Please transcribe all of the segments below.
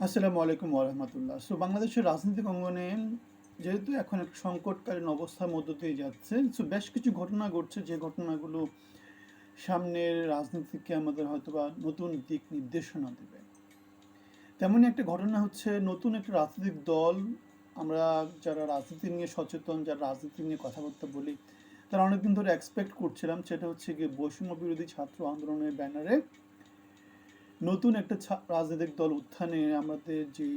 আসসালামু আলাইকুম ওরহমতুল্লাহ সো বাংলাদেশের রাজনৈতিক অঙ্গনে যেহেতু এখন একটা সংকটকালীন অবস্থার মধ্য দিয়ে যাচ্ছে সো বেশ কিছু ঘটনা ঘটছে। যে ঘটনাগুলো সামনের রাজনীতিকে আমাদের হয়তো বা নতুন দিক নির্দেশনা দেবে। তেমনই একটা ঘটনা হচ্ছে নতুন একটা রাজনৈতিক দল। আমরা যারা রাজনীতি নিয়ে সচেতন, যারা রাজনীতি নিয়ে কথাবার্তা বলি, তারা অনেকদিন ধরে এক্সপেক্ট করছিলাম। সেটা হচ্ছে গিয়ে বৈষম্য বিরোধী ছাত্র আন্দোলনের ব্যানারে নতুন একটা রাজনৈতিক দল উত্থানে আমাদের যে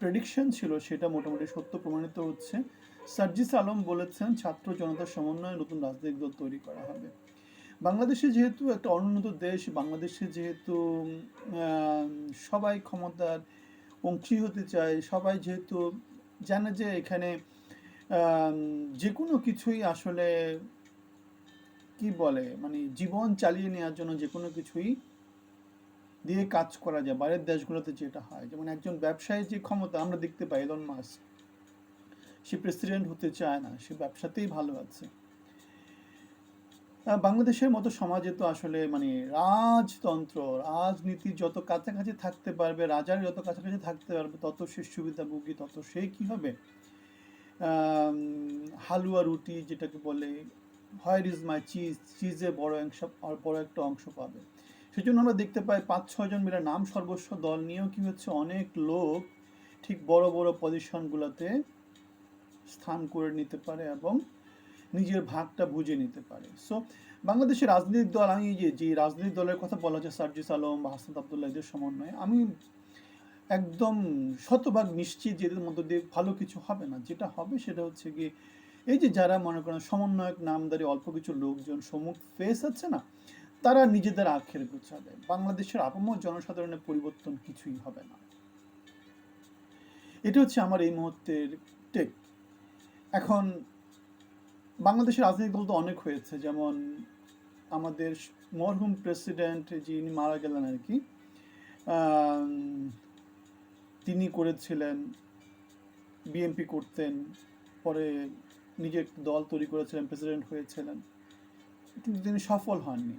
প্রেডিকশন ছিল, সেটা মোটামুটি সত্য প্রমাণিত হচ্ছে। সার্জিস আলম বলেছেন, ছাত্র জনতার সমন্বয়ে নতুন রাজনৈতিক দল তৈরি করা হবে। বাংলাদেশে যেহেতু একটা অনুন্নত দেশ, বাংলাদেশে যেহেতু সবাই ক্ষমতার অংশী হতে চায়, সবাই যেহেতু জানে যে এখানে যে কোনো কিছুই আসলে, কি বলে মানে জীবন চালিয়ে নেওয়ার জন্য যে কোনো কিছুই দিয়ে কাজ করা যায়, বাইরের দেশগুলোতে যেটা হয়। যেমন একজন ব্যবসায়ী যে ক্ষমতা আমরা দেখতে পাই এলন মাস্ক সে প্রেসিডেন্ট হতে চায় না, সে ব্যবসাতেই ভালো আছে। বাংলাদেশের মতো সমাজে তো আসলে মানে রাজতন্ত্র, রাজনীতি যত কাছাকাছি থাকতে পারবে, রাজার যত কাছাকাছি থাকতে পারবে, তত সে সুবিধাভোগী তত সে কি হবে? হালুয়া রুটি যেটাকে বলে হোয়ার ইজ মাই চিজ চিজে বড় অংশ বড় একটা অংশ পাবে। সেজন্য আমরা দেখতে পাই পাঁচ ছজন মিলে নাম সর্বস্ব দল নিয়েও কি হচ্ছে অনেক লোক ঠিক বড় বড় পজিশনগুলোতে স্থান করে নিতে পারে এবং নিজের ভাগটা বুঝে নিতে পারে। সো বাংলাদেশের রাজনৈতিক দল, আমি যে যে রাজনৈতিক দলের কথা বলা হচ্ছে, সার্জিস আলম বা হাসান আবদুল্লাহ, এদের সমন্বয়ে, আমি একদম শতভাগ নিশ্চিত যে এদের মধ্য দিয়ে ভালো কিছু হবে না। যেটা হবে সেটা হচ্ছে গিয়ে, এই যে যারা মনে করেন সমন্বয়ক, নামদারি, অল্প কিছু লোকজন সম্মুখ ফেস আছে না তারা নিজেদের আখের গোছাবে। বাংলাদেশের আপামর জনসাধারণের পরিবর্তন কিছুই হবে না। এটা হচ্ছে আমার এই মুহূর্তের টেক এখন বাংলাদেশের রাজনৈতিক দল তো অনেক হয়েছে, যেমন আমাদের মরহুম প্রেসিডেন্ট যিনি মারা গেলেন আর কি তিনি করেছিলেন বিএনপি করতেন, পরে নিজের দল তৈরি করেছিলেন প্রেসিডেন্ট হয়েছিলেন, কিন্তু তিনি সফল হননি।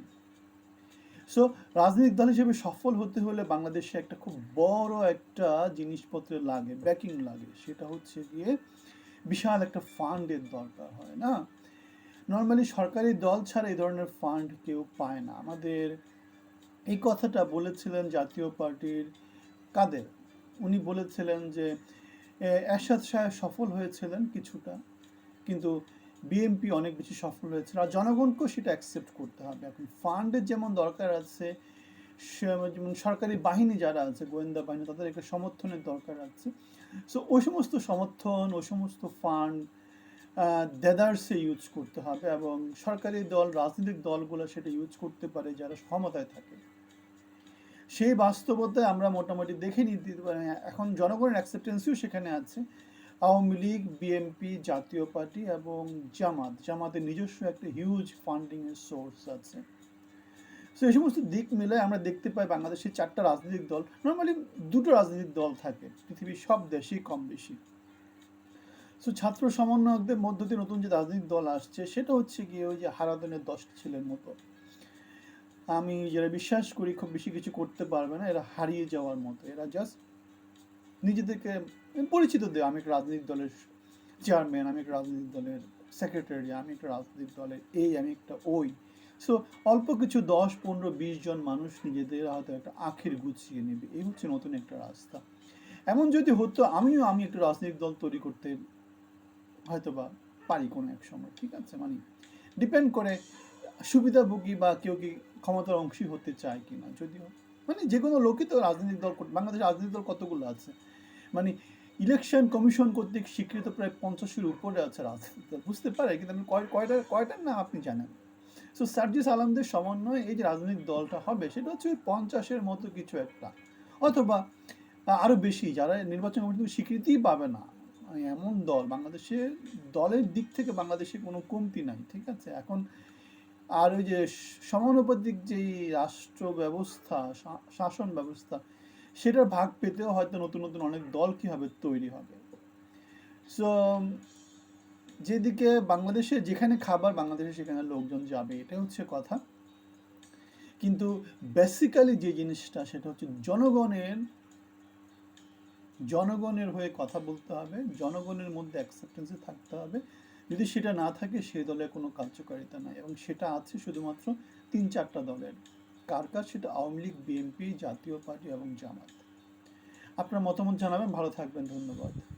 সো রাজনৈতিক দল হিসেবে সফল হতে হলে বাংলাদেশে একটা খুব বড় একটা জিনিসপত্র লাগে ব্যাকিং লাগে। সেটা হচ্ছে গিয়ে বিশাল একটা ফান্ডের দরকার হয়, না? নর্মালি সরকারি দল ছাড়া এই ধরনের ফান্ড কেউ পায় না। আমাদের এই কথাটা বলেছিলেন জাতীয় পার্টির কাদের? উনি বলেছিলেন যে এরশাদ সাহেব সফল হয়েছিলেন কিছুটা, কিন্তু বিএনপি অনেক বেশি সফল হয়েছে। আর জনগণকেও সেটা অ্যাকসেপ্ট করতে হবে। এখন ফান্ডের যেমন দরকার আছে যেমন সরকারি বাহিনী যারা আছে, গোয়েন্দা বাহিনী, তাদের একটা সমর্থনের দরকার আছে। সো ওই সমস্ত সমর্থন, ওই সমস্ত ফান্ড দেদার্সে ইউজ করতে হবে এবং সরকারি দল, রাজনৈতিক দলগুলো সেটা ইউজ করতে পারে যারা ক্ষমতায় থাকে। সেই বাস্তবতায় আমরা মোটামুটি দেখে নিতে এখন জনগণের অ্যাকসেপ্টেন্সিও সেখানে আছে। আওয়ামী লীগ বিএনপি জাতীয় পার্টি এবং জামাত। জামাতের নিজস্ব একটা হিউজ ফান্ডিংয়ের সোর্স আছে। সো এই সমস্ত দিক মিলে আমরা দেখতে পাই বাংলাদেশের চারটা রাজনৈতিক দল। নর্মালি দুটো রাজনৈতিক দল থাকে, পৃথিবীর সব দেশেই কম বেশি। সো ছাত্র সমন্বয়কদের মধ্য দিয়ে নতুন যে রাজনৈতিক দল আসছে, সেটা হচ্ছে গিয়ে ওই যে হারাদনের দশ ছেলের মতো। আমি যারা বিশ্বাস করি, খুব বেশি কিছু করতে পারবে না, এরা হারিয়ে যাওয়ার মতো। এরা জাস্ট নিজেদেরকে পরিচিত দেয় আমি একটা রাজনৈতিক দলের চেয়ারম্যান আমি একটা রাজনৈতিক দলের সেক্রেটারি আমি একটা রাজনৈতিক দলের এই আমি একটা ওই। সো অল্প কিছু দশ, পনেরো, বিশ জন মানুষ নিজেদের হয়তো একটা আখের গুছিয়ে নেবে। এই হচ্ছে নতুন একটা রাস্তা। এমন যদি হতো, আমিও, আমি একটা রাজনৈতিক দল তৈরি করতে হয়তো বা পারি কোনো এক সময়, ঠিক আছে? মানে ডিপেন্ড করে সুবিধাভোগী বা কেউ কি ক্ষমতার অংশী হতে চায় কি না যদিও। মানে যে কোনো লোকই তো রাজনৈতিক দল বাংলাদেশের রাজনৈতিক দল কতগুলো আছে? মানে ইলেকশন কমিশন কর্তৃক স্বীকৃত প্রায় পঞ্চাশের উপরে আছে রাজনৈতিক দল বুঝতে পারে কিন্তু আমি কয় কয়টা কয়টার না আপনি জানেন। সো সার্জিস আলমদের সমন্বয়ে এই যে রাজনৈতিক দলটা হবে সেটা হচ্ছে ওই পঞ্চাশের মতো কিছু একটা। অথবা আহ, আরও বেশি যারা নির্বাচন কমিশন স্বীকৃতিই পাবে না মানে এমন দল বাংলাদেশের দলের দিক থেকে বাংলাদেশে কোনো কমতি নাই ঠিক আছে? এখন আর ওই যে সমানুপাতিক যেই রাষ্ট্র ব্যবস্থা শাসন ব্যবস্থা সেটার ভাগ পেতেও হয়তো নতুন নতুন অনেক দল কীভাবে তৈরি হবে। সো যেদিকে বাংলাদেশে যেখানে খাবার, বাংলাদেশে সেখানে লোকজন যাবে এটা হচ্ছে কথা। কিন্তু বেসিক্যালি যে জিনিসটা, সেটা হচ্ছে জনগণের জনগণের হয়ে কথা বলতে হবে, জনগণের মধ্যে অ্যাকসেপ্টেন্সে থাকতে হবে। যদি সেটা না থাকে, সে দলের কোনো কার্যকারিতা নাই এবং সেটা আছে শুধুমাত্র তিন চারটা দলের। কার কার? সেটা আওয়ামী লীগ, বিএনপি, জাতীয় পার্টি এবং জামাত। আপনার মতামত জানাবেন। ভালো থাকবেন। ধন্যবাদ।